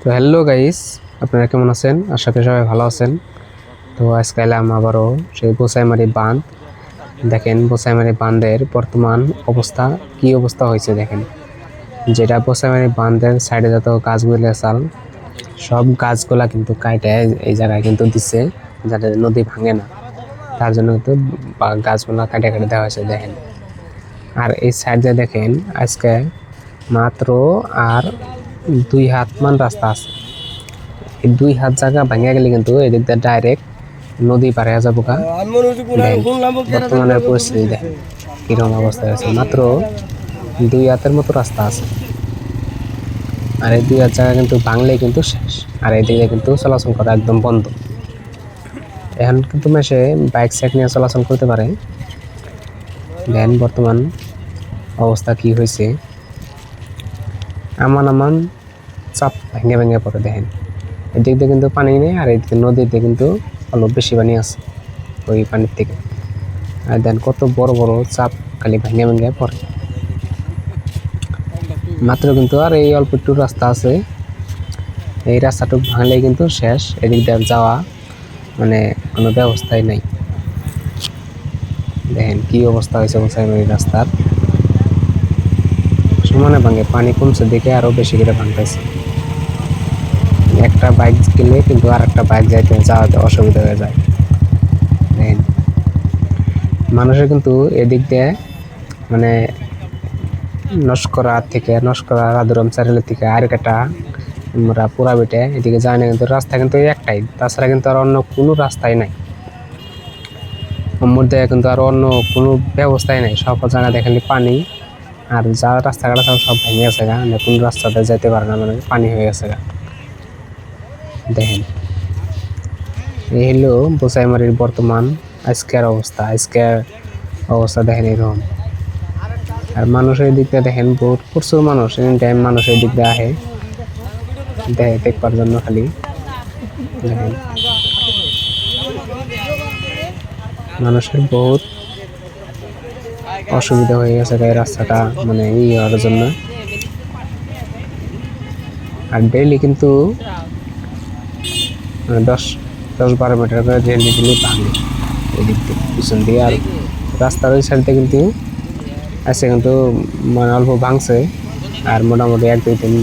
তো hello guys, আপনারা কেমন আছেন? আশা করি সবাই ভালো আছেন। তো আজকে এলাম আবারও সেই গোসাইমারি বাঁধ। দেখেন গোসাইমারি বাঁধের বর্তমান অবস্থা, কি অবস্থা হয়েছে দেখেন। যেটা গোসাইমারি বাঁধের সাইডে যত গাছগুলো চাল সব গাছগুলা কিন্তু কাইটে এই জায়গায় কিন্তু দিচ্ছে যাতে নদী ভাঙে না। তার জন্য কিন্তু গাছগুলা কাটে কাটে দেওয়া হয়েছে দেখেন। আর এই সাইডে দেখেন, আজকে মাত্র আর দুই হাত মান রাস্তা আছে। এই দুই হাত জায়গা ভাঙিয়া গেলে কিন্তু এদিক দিয়ে ডাইরেক্ট নদী পারে যাব গা। দেখেন, বর্তমানের পরিস্থিতি দেখেন কীরকম অবস্থা আছে মাত্র দুই হাতের মতো রাস্তা আছে। আর এই দুই হাত জায়গা কিন্তু ভাঙলেই কিন্তু শেষ। আর এদিকে কিন্তু চলাচল করা একদম বন্ধ। এখন কিন্তু মেসে বাইক সাইক নিয়ে চলাচল করতে পারে। দেন বর্তমান অবস্থা কি হয়েছে? আমান আমান চাপ ভেঙে ভেঙে পড়ে দেখেন। এদিক দিয়ে কিন্তু পানি নেই আর এদিকে নদীতে কিন্তু অল্প বেশি পানি আছে ওই পানির থেকে। আর দেন কত বড় বড় চাপ খালি ভেঙে ভেঙে পড়ে। মাত্র কিন্তু আর এই অল্প একটু রাস্তা আছে। এই রাস্তাটুকু ভাঙলেই কিন্তু শেষ, এদিক দিয়ে যাওয়া মানে কোনো ব্যবস্থাই নাই। দেখেন কি অবস্থা হয়েছে গোসাইমারি রাস্তার। সমানে ভাঙে, পানি কমছে দেখে আরও বেশি করে ভাঙতেছে। একটা বাইক গেলে কিন্তু আর একটা বাইক যাইতে যাওয়াতে অসুবিধা হয়ে যায়। মানুষের কিন্তু এদিক দিয়ে মানে নস্করা থেকে নস্করা রাধুরাম চ্যানেলের থেকে আর একটা আমরা পুরা বেটে এদিকে যায় না, কিন্তু রাস্তা কিন্তু একটাই। তাছাড়া কিন্তু আর অন্য কোনো রাস্তাই নাই। মধ্যে কিন্তু আর অন্য কোনো ব্যবস্থাই নাই। সব জায়গা দেখালি পানি, আর যা রাস্তাঘাট আছে সব ভেঙে গেছে গা। মানে কোন রাস্তাতে যেতে পারে না মানে পানি হয়ে গেছে গা। দেখেন। এই হলো বোসাইমারির বর্তমান আজকের অবস্থা। আজকের অবস্থা দেখেন এরকম। আর মানুষের দিক দিয়ে দেখেন বহুত প্রচুর মানুষ। এনি টাইম মানুষের দিক দিয়ে আহে। দেখে দেখবার জন্য খালি। দেখেন। মানুষের বহুত অসুবিধা হয়ে গেছে এই রাস্তাটা মানে ই হওয়ার জন্য। আর ডেইলি কিন্তু মানে দশ দশ বারো মিটার করে ডেইলি ডেইলি ভাঙে। এদিক দিয়ে, পিছন দিয়ে আর রাস্তার ওই সাইডে কিন্তু আছে কিন্তু মানে অল্প ভাঙছে আর মোটামুটি এক, দুই দিন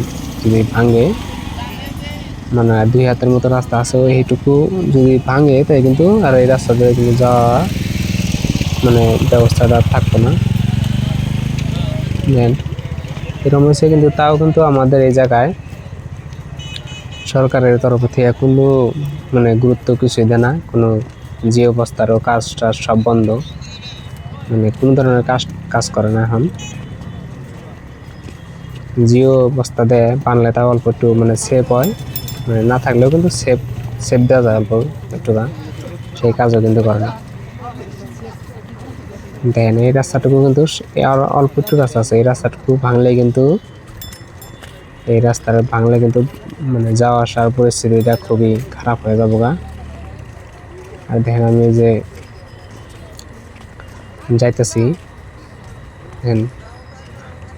যদি ভাঙে মানে দুই হাতের মতো রাস্তা আছে এইটুকু যদি ভাঙে, তাই কিন্তু আর এই রাস্তা দিয়ে কিন্তু যাওয়া মানে ব্যবস্থাটা থাকতো না। দেন এরকম হয়েছে কিন্তু তাও কিন্তু আমাদের এই জায়গায় সরকারের তরফ থেকে কোনো মানে গুরুত্ব কিছুই দেয় না। কোনো জিও বস্তারও কাজ টাজ সব বন্ধ। মানে কোনো ধরনের কাজ কাজ করে না এখন। জিও বস্তা দেয় বানলে তাও অল্প একটু মানে সেভ হয়। মানে না থাকলেও কিন্তু সেভ সেভ দেওয়া যায় অল্প একটু সেই কাজও কিন্তু করে না। দেখেন এই রাস্তাটুকু কিন্তু অল্প একটু রাস্তা আছে। এই রাস্তাটুকু ভাঙলে কিন্তু এই রাস্তার ভাঙলে কিন্তু মানে যাওয়া আসার পরিস্থিতিটা খুবই খারাপ হয়ে যাব গা। আর দেখেন আমি যে যাইতেছি, দেখেন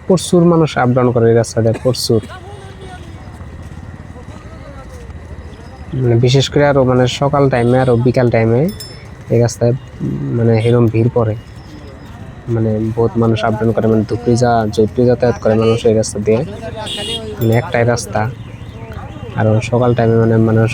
প্রচুর মানুষ আপ ডাউন করে এই রাস্তাতে, প্রচুর। মানে বিশেষ করে আরও মানে সকাল টাইমে আর বিকাল টাইমে এই রাস্তায় মানে এরকম ভিড় পড়ে। মানে বহুত মানুষ আপ ডাউন করে মানে দুপুরে যা জুপুরি যাতায়াত করে মানুষ এই রাস্তা দিয়ে মানে একটাই রাস্তা। আর সকাল টাইমে মানে মানুষ